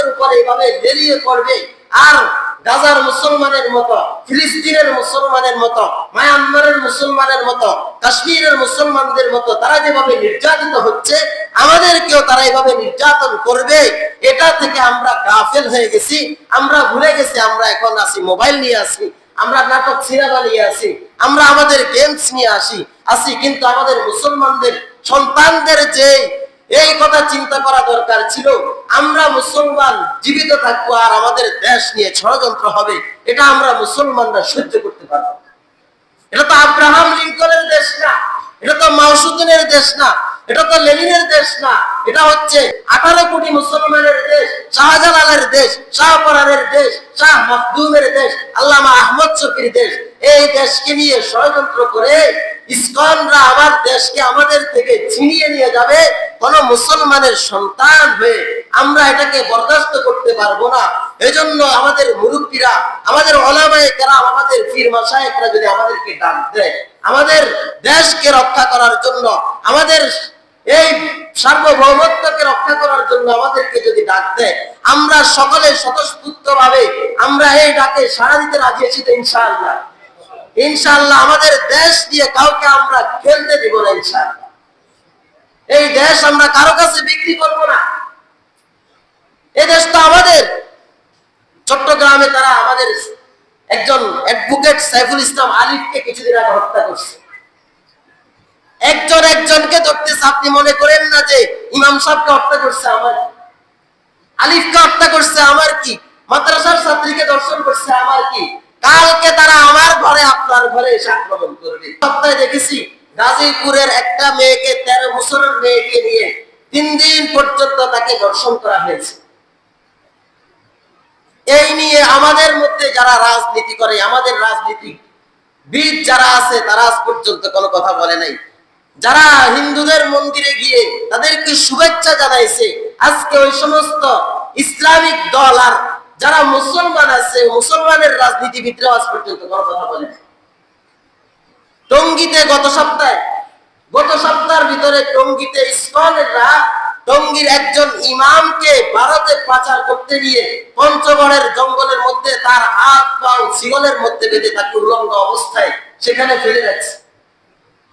আমাদের উপরে এভাবে বেরিয়ে পড়বে। আর গাজার মুসলমানের মতো, ফিলিস্তিনের মুসলমানের মতো, মায়ানমারের মুসলমানের মতো, কাশ্মীরের মুসলমানদের মতো তারা যেভাবে নির্যাতিত হচ্ছে, আমাদেরকেও তারা এভাবে নির্যাতন করবে। এটা থেকে আমরা গাফেল হয়ে গেছি, আমরা ভুলে গেছি, আমরা এখন আসি মোবাইল নিয়ে আসি আমরা নাটক, সিনেমা নিয়ে আসি আমরা আমাদের গেমস নিয়ে আসি আসি, কিন্তু আমাদের মুসলমানদের সন্তানদের যে এই কথা চিন্তা করা দরকার ছিল। আমরা মুসলমান, জীবিত থাকব আর আমাদের দেশ নিয়ে ষড়যন্ত্র হবে। এটা আমরা মুসলমানরা সহ্য করতে পারব এটা তো আব্রাহাম লিঙ্কনের দেশ না। এটা তো মাউসুদ্দিনের দেশ না। এটা তো লেনিনের দেশ না। এটা হচ্ছে আঠারো কোটি মুসলমানের দেশ, শাহজালালের দেশ, শাহপরানের দেশ, শাহ মখদুমের দেশ, আল্লামা আহমদ শফির দেশ। এই দেশকে নিয়ে ষড়যন্ত্র করে ইসকনরা আমার দেশকে আমাদের থেকে ছিনিয়ে নিয়ে যাবে। কোন মুসলমানের সন্তান হয়ে আমরা এটাকে বরদাস্ত করতে পারব না। এজন্য আমাদের মুরব্বীরা, আমাদের ওলামায়ে কেরাম, আমাদের পীর মাসায়েকরা যদি আমাদেরকে ডাক দেয়, আমাদের দেশকে রক্ষা করার জন্য, আমাদের এই সার্বভৌমত্বকে রক্ষা করার জন্য আমাদেরকে যদি ডাক দেয়, আমরা সকলে স্বতঃস্ফূর্ত ভাবে আমরা এই ডাকে সাড়া দিতে রাজি আছি তো ইনশাআল্লাহ। ইনশাআল্লাহ আমাদের দেশ দিয়ে কাউকে আমরা খেলতে দিব না ইনশাআল্লাহ। এই দেশ আমরা কারও কাছে বিক্রি করব না। এই দেশ তো আমাদের। চট্টগ্রামে তারা আমাদের একজন অ্যাডভোকেট সাইফুল ইসলাম আলিফকে কিছুদিন আগে হত্যা করছে। একজন একজনকে ধরতেছে, আপনি মনে করেন না যে ইমাম সাহেবকে হত্যা করছে আমার? আলিফকে হত্যা করছে আমার কি? মাদ্রাসার ছাত্রীকে দর্শন করছে আমার কি? কালকে তারা আমার ঘরে, আপনার ঘরে এসে আক্রমণ করবে। সপ্তাহে দেখেছি গাজীপুরের একটা মেয়েকে, তেরো বছরের মেয়েকে নিয়ে তিন দিন পর্যন্ত তাকে দর্শন করা হয়েছে এই নিয়ে আমাদের মধ্যে যারা রাজনীতি করে, আমাদের রাজনীতি বিদ যারা আছে, তারা আজ পর্যন্ত কোনো কথা বলে নাই যারা হিন্দুদের মন্দিরে গিয়ে তাদেরকে শুভেচ্ছা জানাইছে, আজকে ওই সমস্ত ইসলামিক দল আর যারা মুসলমান আছে, মুসলমানের রাজনীতিবিদরা আজ পর্যন্ত কোনো কথা বলে নাই। টঙ্গিতে গত সপ্তাহে, গত সপ্তাহের ভিতরে টঙ্গিতে ইসকনেররা টঙ্গির একজন ইমামকে ভারতে পাচার করতে গিয়ে পঞ্চগড়ের জঙ্গলের মধ্যে তার হাত পাও শিগলের মধ্যে বেঁধে তাকে উলঙ্গ অবস্থায় সেখানে ফেলে রাখছে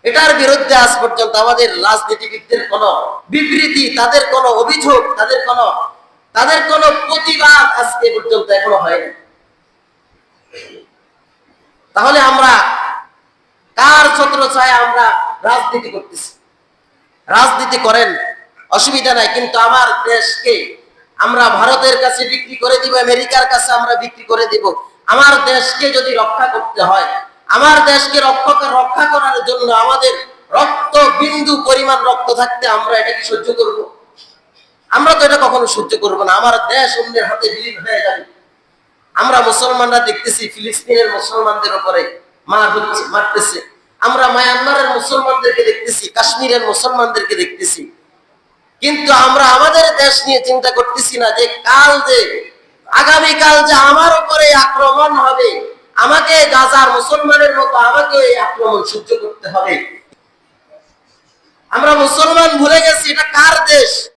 এটার বিরুদ্ধে আজ পর্যন্ত আমাদের রাজনীতিবিদদের কোন বিবৃতি, তাদের কোন অভিযোগ, তাদের কোন তাদের কোন প্রতিবাদ আজকে পর্যন্ত এখনও হয়নি। তাহলে আমরা কার ছত্র ছায় আমরা রাজনীতি করতেছি? রাজনীতি করেন, অসুবিধা নাই, কিন্তু আমার দেশকে আমরা ভারতের কাছে বিক্রি করে দিব, আমেরিকার কাছে আমরা বিক্রি করে দিব। আমার দেশকে যদি রক্ষা করতে হয়, আমার দেশকে রক্ষা রক্ষা করার জন্য আমাদের রক্ত বিন্দু পরিমাণ রক্ত থাকতে আমরা এটা কি সহ্য করব? আমরা তো এটা কখনো সহ্য করব না, আমার দেশ অন্যের হাতে বিলীন হয়ে যাবে। আমরা মুসলমানরা দেখতেছি, ফিলিস্তিনের মুসলমানদের উপরে মার হচ্ছে, মারতেছে। আমরা মায়ানমারের মুসলমানদেরকে দেখতেছি, কাশ্মীরের মুসলমানদেরকে দেখতেছি। কিন্তু আমরা আমাদের দেশ নিয়ে চিন্তা করতেছি না যে কাল যে, আগামীকাল যে আমার উপরে আক্রমণ হবে, আমাকে গাজার মুসলমানের মতো আমাকে এই আক্রমণ সহ্য করতে হবে। আমরা মুসলমান ভুলে গেছি, এটা কার দেশ?